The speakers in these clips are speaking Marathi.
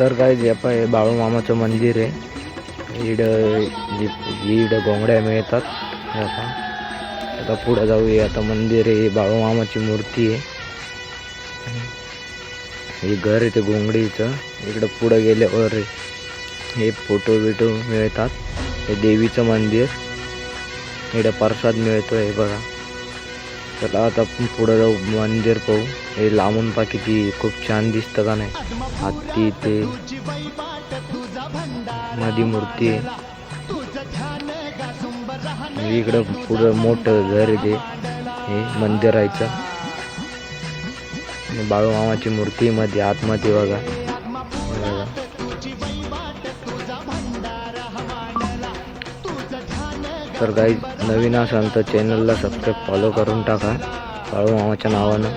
तर काय जे पण हे बाळूमामाचं मंदिर आहे. इड जी- गोंगड्या घोंगड्या मिळतात आता पुढं जाऊया. आता मंदिर आहे. बाळूमामाची मूर्ती आहे. हे घर आहे ते घोंगडीचं इकडं पुढं गेल्यावर हे फोटो बिटो मिळतात. हे देवीचं मंदिर. इकडं प्रसाद मिळतो हे बघा. चला आता आपण पुढं जाऊ मंदिर पाहू. हे लांबून पा किती खूप छान दिसतं का नाही. हत्ती ते मधी मूर्ती आहे. इकडं पुढं मोठं घर आहे. ते हे मंदिराचं बाळू बाळूमामाची मूर्ती मध्ये आतमध्ये बघा. तर काही नवीन असाल तर चॅनलला सबस्क्राईब फॉलो करून टाका. बाळूमामाच्या नावानं.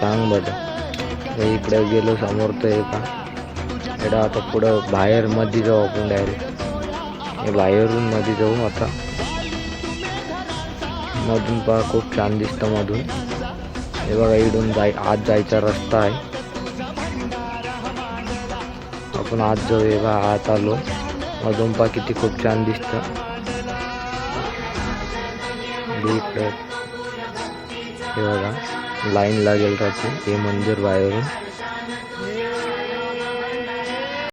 सांग बरं इकडे गेलो समोर तर एका. एडा आता पुढं बाहेर मध्ये जाऊ आपण डायरेक्ट हे बाहेरून मध्ये जाऊ आता. मधून पहा खूप छान दिसतं मधून. हे बघा इडून जाय आत जायचा रस्ता आहे. आपण आत जाऊ हे बघा आत आलो. मधून पहा किती खूप छान दिसतं. आणि इकडं हे बघा लाईन लागेल त्याची हे मंदिर बाहेरून.